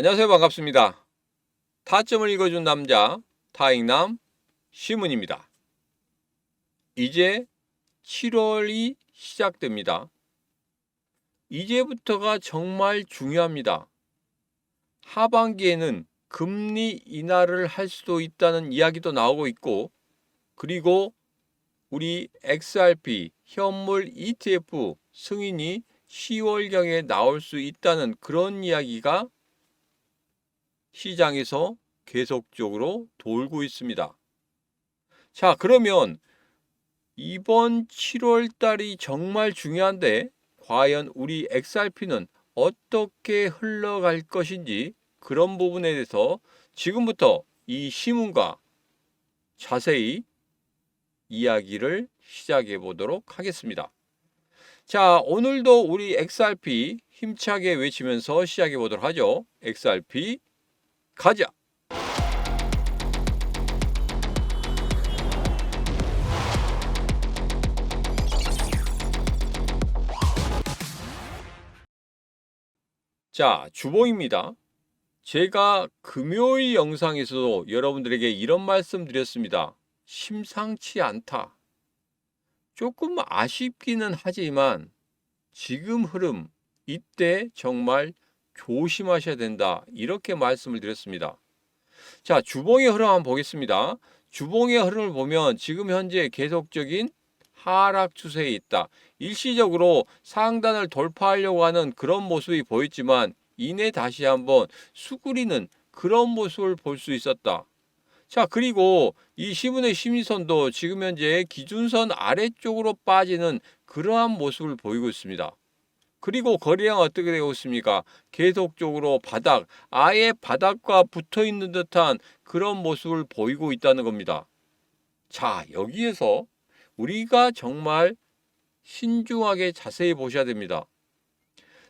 안녕하세요. 반갑습니다. 타점을 읽어준 남자, 타익남 시문입니다. 이제 7월이 시작됩니다. 이제부터가 정말 중요합니다. 하반기에는 금리 인하를 할 수도 있다는 이야기도 나오고 있고, 그리고 우리 XRP 현물 ETF 승인이 10월경에 나올 수 있다는 그런 이야기가 시장에서 계속적으로 돌고 있습니다. 자, 그러면 이번 7월 달이 정말 중요한데 과연 우리 XRP는 어떻게 흘러갈 것인지 그런 부분에 대해서 지금부터 이 시문과 자세히 이야기를 시작해 보도록 하겠습니다. 자, 오늘도 우리 XRP 힘차게 외치면서 시작해 보도록 하죠. XRP 가자. 자, 주봉입니다. 제가 금요일 영상에서도 여러분들에게 이런 말씀 드렸습니다. 심상치 않다. 조금 아쉽기는 하지만 지금 흐름, 이때 정말 조심하셔야 된다. 이렇게 말씀을 드렸습니다. 자, 주봉의 흐름 한번 보겠습니다. 주봉의 흐름을 보면 지금 현재 계속적인 하락 추세에 있다. 일시적으로 상단을 돌파하려고 하는 그런 모습이 보였지만 이내 다시 한번 수그리는 그런 모습을 볼 수 있었다. 자, 그리고 이 시분의 심리선도 지금 현재 기준선 아래쪽으로 빠지는 그러한 모습을 보이고 있습니다. 그리고 거래량 어떻게 되고 있습니까? 계속적으로 바닥, 아예 바닥과 붙어 있는 듯한 그런 모습을 보이고 있다는 겁니다. 자, 여기에서 우리가 정말 신중하게 자세히 보셔야 됩니다.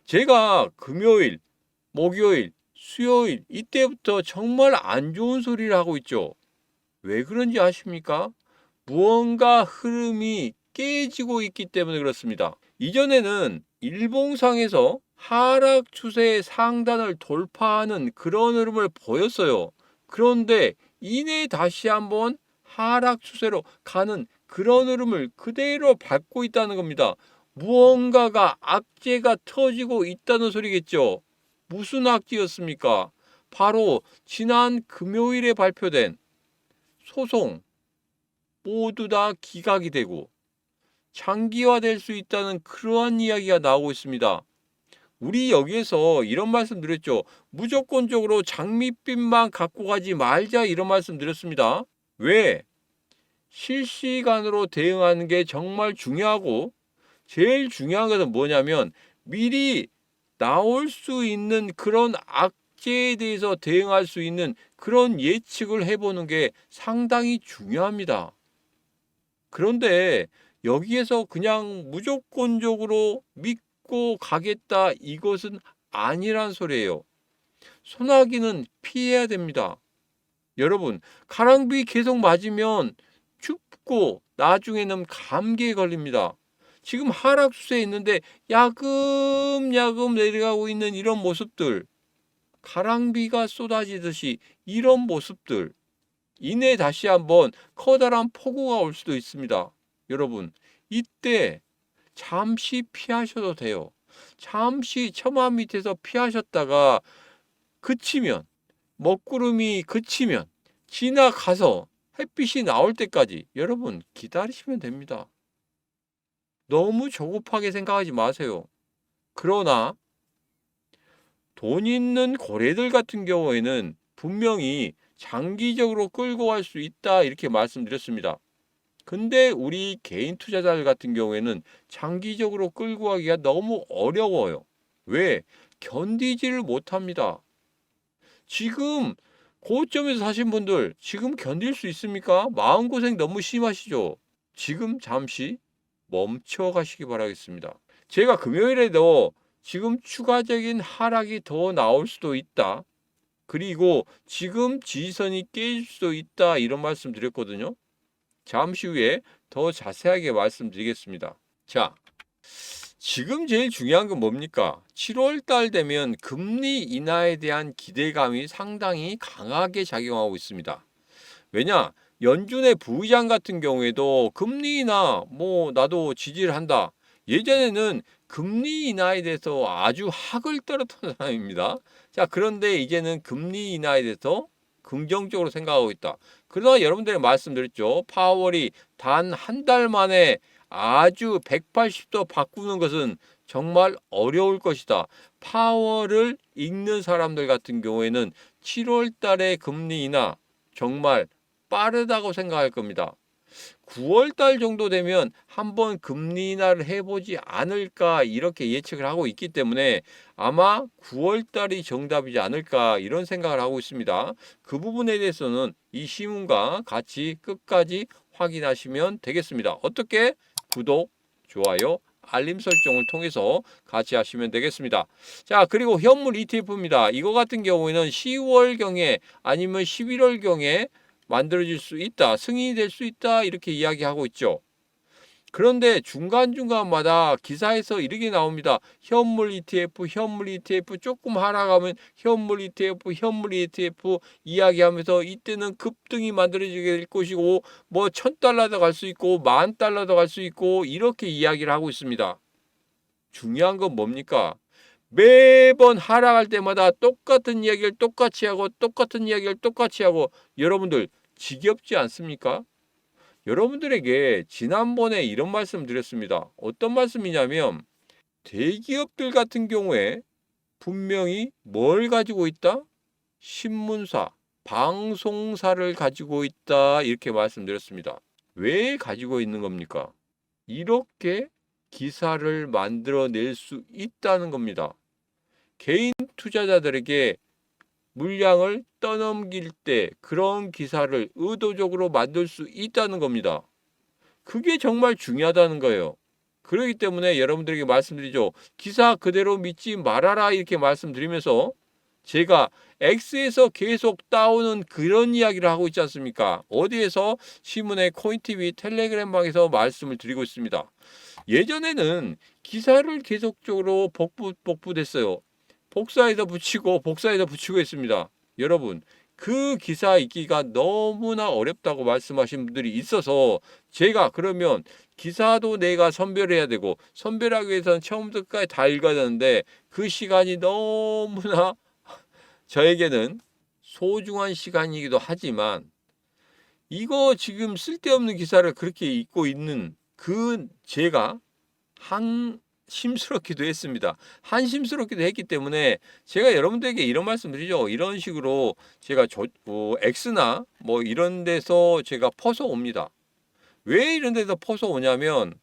제가 금요일, 목요일, 수요일 이때부터 정말 안 좋은 소리를 하고 있죠. 왜 그런지 아십니까? 무언가 흐름이 깨지고 있기 때문에 그렇습니다. 이전에는 일봉상에서 하락 추세의 상단을 돌파하는 그런 흐름을 보였어요. 그런데 이내 다시 한번 하락 추세로 가는 그런 흐름을 그대로 밟고 있다는 겁니다. 무언가가 악재가 터지고 있다는 소리겠죠. 무슨 악재였습니까? 바로 지난 금요일에 발표된 소송 모두 다 기각이 되고 장기화될 수 있다는 그러한 이야기가 나오고 있습니다. 우리 여기에서 이런 말씀 드렸죠. 무조건적으로 장밋빛만 갖고 가지 말자 이런 말씀 드렸습니다. 왜? 실시간으로 대응하는 게 정말 중요하고 제일 중요한 것은 뭐냐면 미리 나올 수 있는 그런 악재에 대해서 대응할 수 있는 그런 예측을 해보는 게 상당히 중요합니다. 그런데 여기에서 그냥 무조건적으로 믿고 가겠다 이것은 아니란 소리예요. 소나기는 피해야 됩니다. 여러분, 가랑비 계속 맞으면 춥고 나중에는 감기에 걸립니다. 지금 하락 추세에 있는데 야금야금 내려가고 있는 이런 모습들, 가랑비가 쏟아지듯이 이런 모습들, 이내 다시 한번 커다란 폭우가 올 수도 있습니다. 여러분, 이때 잠시 피하셔도 돼요. 잠시 처마 밑에서 피하셨다가 그치면, 먹구름이 그치면, 지나가서 햇빛이 나올 때까지 여러분 기다리시면 됩니다. 너무 조급하게 생각하지 마세요. 그러나 돈 있는 고래들 같은 경우에는 분명히 장기적으로 끌고 갈 수 있다 이렇게 말씀드렸습니다. 근데 우리 개인 투자자들 같은 경우에는 장기적으로 끌고 가기가 너무 어려워요. 왜? 견디지를 못합니다. 지금 고점에서 사신 분들 지금 견딜 수 있습니까? 마음고생 너무 심하시죠? 지금 잠시 멈춰 가시기 바라겠습니다. 제가 금요일에도 지금 추가적인 하락이 더 나올 수도 있다. 그리고 지금 지지선이 깨질 수도 있다. 이런 말씀 드렸거든요. 잠시 후에 더 자세하게 말씀드리겠습니다. 자, 지금 제일 중요한 건 뭡니까? 7월 달 되면 금리 인하에 대한 기대감이 상당히 강하게 작용하고 있습니다. 왜냐? 연준의 부의장 같은 경우에도 금리 인하 뭐 나도 지지를 한다. 예전에는 금리 인하에 대해서 아주 학을 떨었던 사람입니다. 자, 그런데 이제는 금리 인하에 대해서 긍정적으로 생각하고 있다. 그러나 여러분들이 말씀드렸죠. 파월이 단 한 달 만에 아주 180도 바꾸는 것은 정말 어려울 것이다. 파월을 읽는 사람들 같은 경우에는 7월 달에 금리 인하 정말 빠르다고 생각할 겁니다. 9월 달 정도 되면 한번 금리 인하를 해보지 않을까 이렇게 예측을 하고 있기 때문에 아마 9월 달이 정답이지 않을까 이런 생각을 하고 있습니다. 그 부분에 대해서는 이 신문과 같이 끝까지 확인하시면 되겠습니다. 어떻게? 구독, 좋아요, 알림 설정을 통해서 같이 하시면 되겠습니다. 자, 그리고 현물 ETF입니다. 이거 같은 경우에는 10월경에 아니면 11월경에 만들어질 수 있다, 승인이 될 수 있다 이렇게 이야기하고 있죠. 그런데 중간중간마다 기사에서 이렇게 나옵니다. 현물 ETF, 현물 ETF 조금 하락하면 현물 ETF, 현물 ETF 이야기하면서 이때는 급등이 만들어지게 될 것이고 뭐 천 달러도 갈 수 있고 만 달러도 갈 수 있고 이렇게 이야기를 하고 있습니다. 중요한 건 뭡니까? 매번 하락할 때마다 똑같은 이야기를 똑같이 하고 똑같은 이야기를 똑같이 하고 여러분들 지겹지 않습니까? 여러분들에게 지난번에 이런 말씀 드렸습니다. 어떤 말씀이냐면 대기업들 같은 경우에 분명히 뭘 가지고 있다? 신문사, 방송사를 가지고 있다. 이렇게 말씀드렸습니다. 왜 가지고 있는 겁니까? 이렇게 기사를 만들어낼 수 있다는 겁니다. 개인 투자자들에게 물량을 떠넘길 때 그런 기사를 의도적으로 만들 수 있다는 겁니다. 그게 정말 중요하다는 거예요. 그렇기 때문에 여러분들에게 말씀드리죠. 기사 그대로 믿지 말아라 이렇게 말씀드리면서 제가 X에서 계속 따오는 그런 이야기를 하고 있지 않습니까? 어디에서 신문의 코인TV 텔레그램 방에서 말씀을 드리고 있습니다. 예전에는 기사를 계속적으로 복부 복부됐어요. 복사해서 붙이고 복사해서 붙이고 했습니다. 여러분 그 기사 읽기가 너무나 어렵다고 말씀하신 분들이 있어서 제가 그러면 기사도 내가 선별해야 되고 선별하기 위해서는 처음부터 끝까지 다 읽어야 되는데 그 시간이 너무나 저에게는 소중한 시간이기도 하지만 이거 지금 쓸데없는 기사를 그렇게 읽고 있는 그 제가 한 심스럽기도 했습니다. 한심스럽기도 했기 때문에 제가 여러분들에게 이런 말씀 드리죠. 이런 식으로 제가 저, 뭐 X나 뭐 이런 데서 제가 퍼서 옵니다. 왜 이런 데서 퍼서 오냐면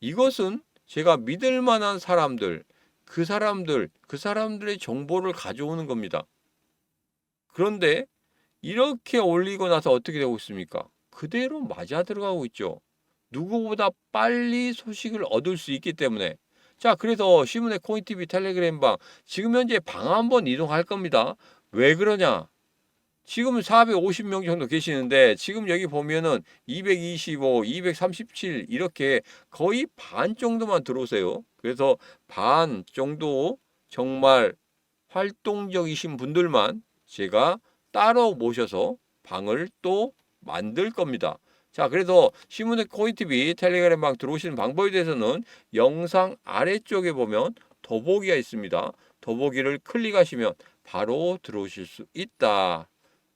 이것은 제가 믿을 만한 사람들, 그 사람들, 그 사람들의 정보를 가져오는 겁니다. 그런데 이렇게 올리고 나서 어떻게 되고 있습니까? 그대로 맞아 들어가고 있죠. 누구보다 빨리 소식을 얻을 수 있기 때문에 자, 그래서 신문의 코인TV 텔레그램 방 지금 현재 방 한 번 이동할 겁니다. 왜 그러냐? 지금 450명 정도 계시는데 지금 여기 보면은 225, 237 이렇게 거의 반 정도만 들어오세요. 그래서 반 정도 정말 활동적이신 분들만 제가 따로 모셔서 방을 또 만들 겁니다. 자, 그래서 신문의 코인TV 텔레그램 방 들어오시는 방법에 대해서는 영상 아래쪽에 보면 더보기가 있습니다. 더보기를 클릭하시면 바로 들어오실 수 있다.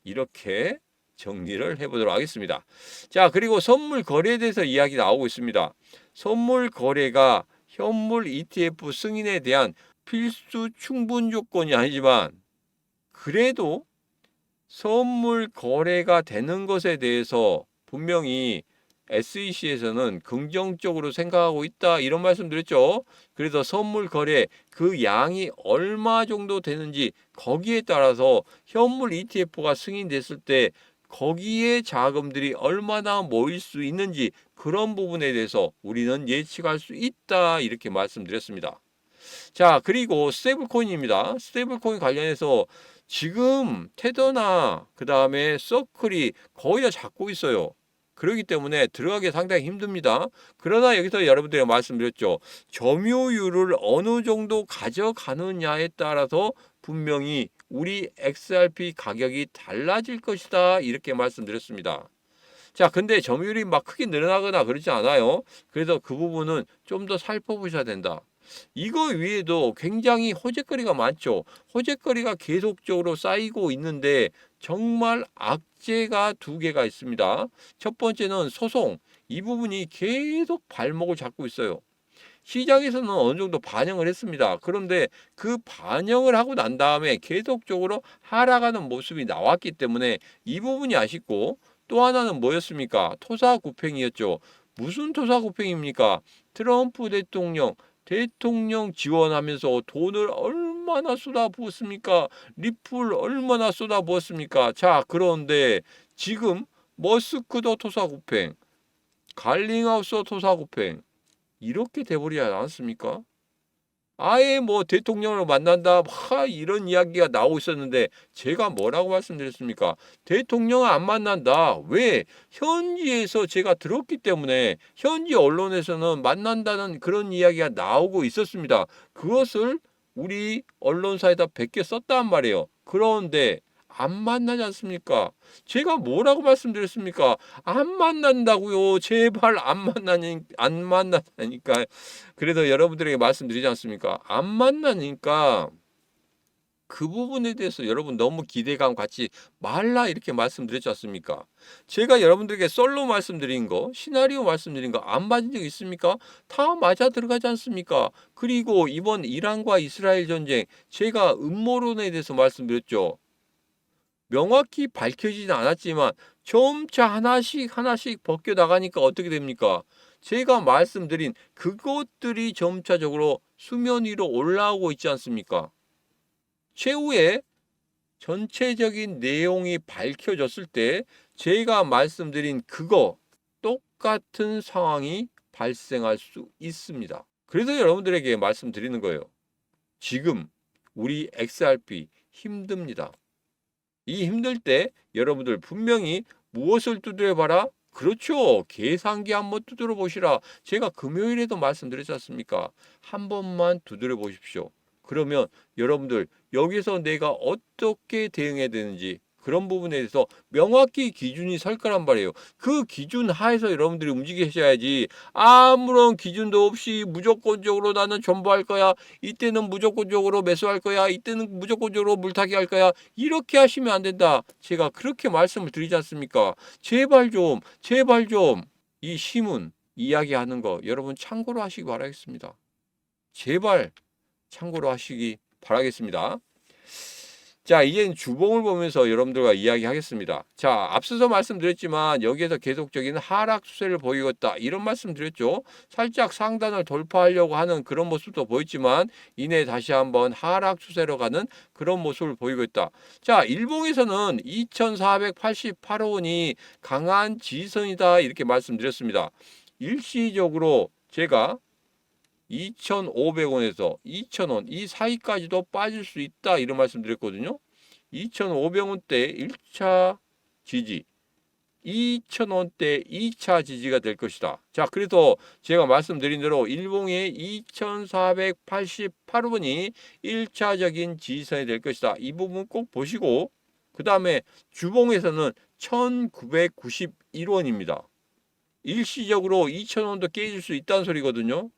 이렇게 정리를 해보도록 하겠습니다. 자, 그리고 선물 거래에 대해서 이야기 나오고 있습니다. 선물 거래가 현물 ETF 승인에 대한 필수 충분 조건이 아니지만 그래도 선물 거래가 되는 것에 대해서 분명히 SEC에서는 긍정적으로 생각하고 있다 이런 말씀 드렸죠. 그래서 선물 거래 그 양이 얼마 정도 되는지 거기에 따라서 현물 ETF가 승인됐을 때 거기에 자금들이 얼마나 모일 수 있는지 그런 부분에 대해서 우리는 예측할 수 있다 이렇게 말씀드렸습니다. 자 그리고 스테이블코인입니다. 스테이블코인 관련해서 지금 테더나 그 다음에 서클이 거의 다 잡고 있어요. 그렇기 때문에 들어가기 상당히 힘듭니다. 그러나 여기서 여러분들이 말씀드렸죠. 점유율을 어느 정도 가져가느냐에 따라서 분명히 우리 XRP 가격이 달라질 것이다. 이렇게 말씀드렸습니다. 자, 근데 점유율이 막 크게 늘어나거나 그러지 않아요. 그래서 그 부분은 좀 더 살펴보셔야 된다. 이거 위에도 굉장히 호재거리가 많죠. 호재거리가 계속적으로 쌓이고 있는데 정말 악재가 두 개가 있습니다. 첫 번째는 소송. 이 부분이 계속 발목을 잡고 있어요. 시장에서는 어느 정도 반영을 했습니다. 그런데 그 반영을 하고 난 다음에 계속적으로 하락하는 모습이 나왔기 때문에 이 부분이 아쉽고 또 하나는 뭐였습니까? 토사구팽이었죠. 무슨 토사구팽입니까? 트럼프 대통령 대통령 지원하면서 돈을 얼마나 쏟아부었습니까? 리플 얼마나 쏟아부었습니까? 자, 그런데 지금 머스크도 토사구팽, 갈링하우스 토사구팽 이렇게 돼버리지 않았습니까? 아예 뭐 대통령을 만난다 하 이런 이야기가 나오고 있었는데 제가 뭐라고 말씀드렸습니까? 대통령을 안 만난다. 왜? 현지에서 제가 들었기 때문에 현지 언론에서는 만난다는 그런 이야기가 나오고 있었습니다. 그것을 우리 언론사에다 베껴 썼단 말이에요. 그런데 안 만나지 않습니까? 제가 뭐라고 말씀드렸습니까? 안 만난다고요. 제발 안 만나니 안 만나니까. 그래도 여러분들에게 말씀드리지 않습니까? 안 만나니까 그 부분에 대해서 여러분 너무 기대감 갖지 말라 이렇게 말씀드렸지 않습니까? 제가 여러분들에게 썰로 말씀드린 거, 시나리오 말씀드린 거 안 맞은 적 있습니까? 다 맞아 들어가지 않습니까? 그리고 이번 이란과 이스라엘 전쟁 제가 음모론에 대해서 말씀드렸죠. 명확히 밝혀지진 않았지만 점차 하나씩 하나씩 벗겨 나가니까 어떻게 됩니까? 제가 말씀드린 그것들이 점차적으로 수면 위로 올라오고 있지 않습니까? 최후에 전체적인 내용이 밝혀졌을 때 제가 말씀드린 그거 똑같은 상황이 발생할 수 있습니다. 그래서 여러분들에게 말씀드리는 거예요. 지금 우리 XRP 힘듭니다. 이 힘들 때 여러분들 분명히 무엇을 두드려 봐라? 그렇죠. 계산기 한번 두드려 보시라. 제가 금요일에도 말씀드렸지 않습니까? 한 번만 두드려 보십시오. 그러면 여러분들 여기서 내가 어떻게 대응해야 되는지 그런 부분에 대해서 명확히 기준이 설 거란 말이에요. 그 기준 하에서 여러분들이 움직이셔야지 아무런 기준도 없이 무조건적으로 나는 전부할 거야. 이때는 무조건적으로 매수할 거야. 이때는 무조건적으로 물타기 할 거야. 이렇게 하시면 안 된다. 제가 그렇게 말씀을 드리지 않습니까? 제발 좀, 제발 좀 이 시문 이야기하는 거 여러분 참고로 하시기 바라겠습니다. 제발 참고로 하시기 바라겠습니다. 자, 이제는 주봉을 보면서 여러분들과 이야기하겠습니다. 자, 앞서서 말씀드렸지만 여기에서 계속적인 하락 추세를 보이고 있다. 이런 말씀드렸죠. 살짝 상단을 돌파하려고 하는 그런 모습도 보였지만 이내 다시 한번 하락 추세로 가는 그런 모습을 보이고 있다. 자, 일봉에서는 2488원이 강한 지선이다. 이렇게 말씀드렸습니다. 일시적으로 제가 2,500원에서 2,000원 이 사이까지도 빠질 수 있다 이런 말씀 드렸거든요. 2,500원대 1차 지지 2,000원대 2차 지지가 될 것이다. 자, 그래서 제가 말씀드린 대로 일봉의 2,488원이 1차적인 지지선이 될 것이다. 이 부분 꼭 보시고 그 다음에 주봉에서는 1,991원입니다. 일시적으로 2,000원도 깨질 수 있다는 소리거든요.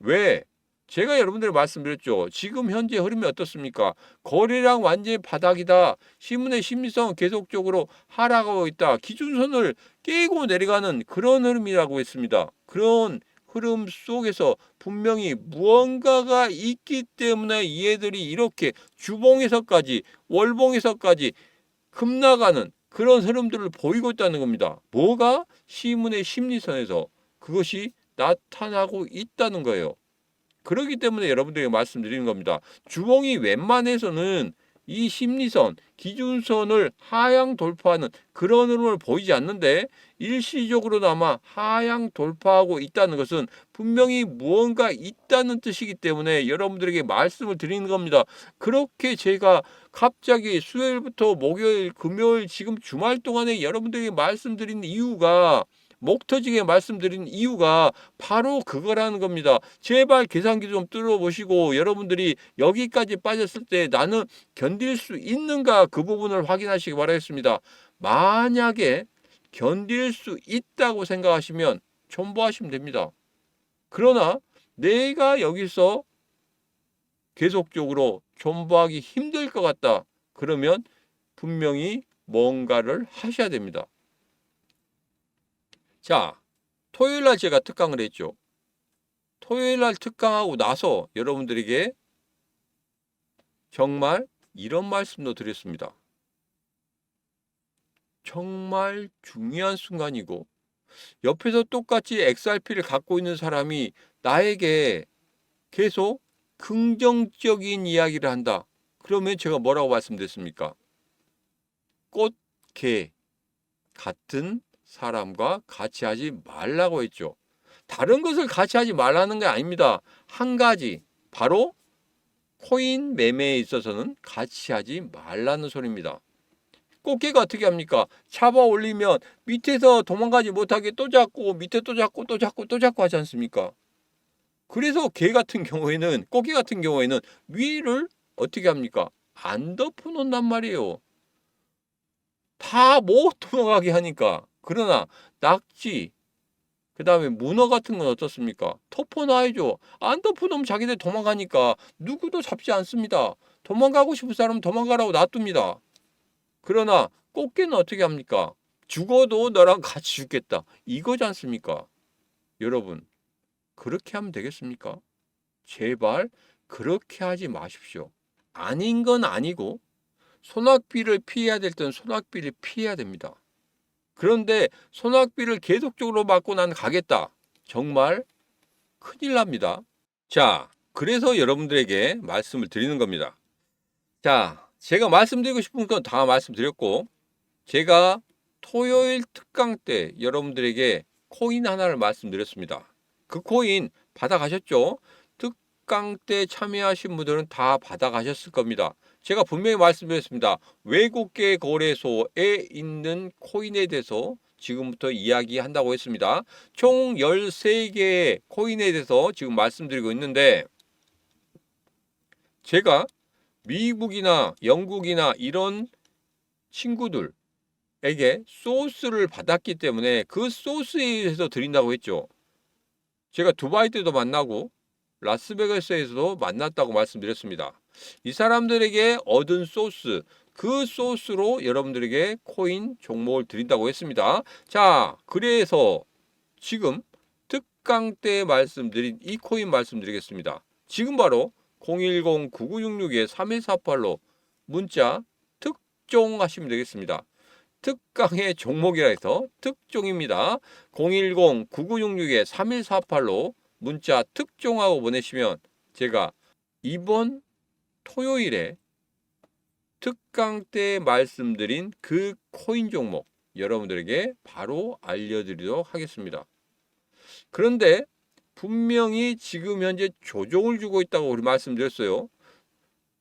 왜? 제가 여러분들 말씀드렸죠. 지금 현재 흐름이 어떻습니까? 거래량 완전히 바닥이다. 신문의 심리성 계속적으로 하락하고 있다. 기준선을 깨고 내려가는 그런 흐름이라고 했습니다. 그런 흐름 속에서 분명히 무언가가 있기 때문에 얘들이 이렇게 주봉에서까지 월봉에서까지 급나가는 그런 흐름들을 보이고 있다는 겁니다. 뭐가 시문의 심리선에서 그것이 나타나고 있다는 거예요. 그렇기 때문에 여러분들에게 말씀드리는 겁니다. 주봉이 웬만해서는 이 심리선, 기준선을 하향 돌파하는 그런 흐름을 보이지 않는데 일시적으로나마 하향 돌파하고 있다는 것은 분명히 무언가 있다는 뜻이기 때문에 여러분들에게 말씀을 드리는 겁니다. 그렇게 제가 갑자기 수요일부터 목요일, 금요일 지금 주말 동안에 여러분들에게 말씀드린 이유가 목 터지게 말씀드린 이유가 바로 그거라는 겁니다. 제발 계산기 좀 뚫어보시고 여러분들이 여기까지 빠졌을 때 나는 견딜 수 있는가 그 부분을 확인하시기 바라겠습니다. 만약에 견딜 수 있다고 생각하시면 첨부하시면 됩니다. 그러나 내가 여기서 계속적으로 첨부하기 힘들 것 같다. 그러면 분명히 뭔가를 하셔야 됩니다. 자, 토요일 날 제가 특강을 했죠. 토요일 날 특강하고 나서 여러분들에게 정말 이런 말씀도 드렸습니다. 정말 중요한 순간이고 옆에서 똑같이 XRP를 갖고 있는 사람이 나에게 계속 긍정적인 이야기를 한다. 그러면 제가 뭐라고 말씀드렸습니까? 꽃, 개 같은 사람과 같이 하지 말라고 했죠. 다른 것을 같이 하지 말라는 게 아닙니다. 한 가지 바로 코인 매매에 있어서는 같이 하지 말라는 소리입니다. 꽃게가 어떻게 합니까? 잡아 올리면 밑에서 도망가지 못하게 또 잡고 밑에 또 잡고 또 잡고 또 잡고 하지 않습니까? 그래서 개 같은 경우에는 꽃게 같은 경우에는 위를 어떻게 합니까? 안 덮어 놓는단 말이에요. 다 못 도망가게 하니까. 그러나 낙지, 그 다음에 문어 같은 건 어떻습니까? 덮어놔야죠. 안 덮어놓으면 자기들 도망가니까 누구도 잡지 않습니다. 도망가고 싶은 사람은 도망가라고 놔둡니다. 그러나 꽃게는 어떻게 합니까? 죽어도 너랑 같이 죽겠다. 이거지 않습니까? 여러분, 그렇게 하면 되겠습니까? 제발 그렇게 하지 마십시오. 아닌 건 아니고 소낙비를 피해야 될 때는 소낙비를 피해야 됩니다. 그런데 소낙비를 계속적으로 받고 난 가겠다. 정말 큰일 납니다. 자, 그래서 여러분들에게 말씀을 드리는 겁니다. 자, 제가 말씀드리고 싶은 건 다 말씀드렸고, 제가 토요일 특강 때 여러분들에게 코인 하나를 말씀드렸습니다. 그 코인 받아가셨죠? 특강 때 참여하신 분들은 다 받아가셨을 겁니다. 제가 분명히 말씀드렸습니다. 외국계 거래소에 있는 코인에 대해서 지금부터 이야기한다고 했습니다. 총 13개의 코인에 대해서 지금 말씀드리고 있는데 제가 미국이나 영국이나 이런 친구들에게 소스를 받았기 때문에 그 소스에 의해서 드린다고 했죠. 제가 두바이 때도 만나고 라스베가스에서도 만났다고 말씀드렸습니다. 이 사람들에게 얻은 소스, 그 소스로 여러분들에게 코인 종목을 드린다고 했습니다. 자, 그래서 지금 특강 때 말씀드린 이 코인 말씀드리겠습니다. 지금 바로 010-9966-3148로 문자 특종 하시면 되겠습니다. 특강의 종목이라 해서 특종입니다. 010-9966-3148로 문자 특종하고 보내시면 제가 이번 토요일에 특강 때 말씀드린 그 코인 종목 여러분들에게 바로 알려드리도록 하겠습니다. 그런데 분명히 지금 현재 조정을 주고 있다고 우리 말씀드렸어요.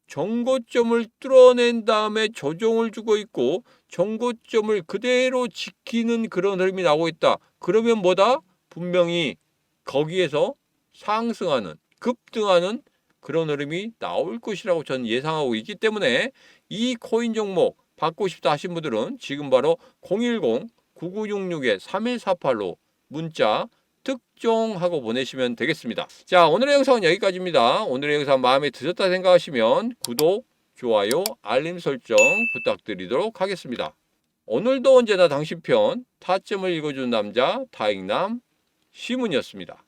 정고점을 뚫어낸 다음에 조정을 주고 있고 정고점을 그대로 지키는 그런 흐름이 나오고 있다. 그러면 뭐다? 분명히 거기에서 상승하는 급등하는 그런 흐름이 나올 것이라고 저는 예상하고 있기 때문에 이 코인 종목 받고 싶다 하신 분들은 지금 바로 010-9966-3148로 문자 특종하고 보내시면 되겠습니다. 자, 오늘의 영상은 여기까지입니다. 오늘의 영상 마음에 드셨다 생각하시면 구독, 좋아요, 알림 설정 부탁드리도록 하겠습니다. 오늘도 언제나 당신 편 타점을 읽어주는 남자 타익남 시문이었습니다.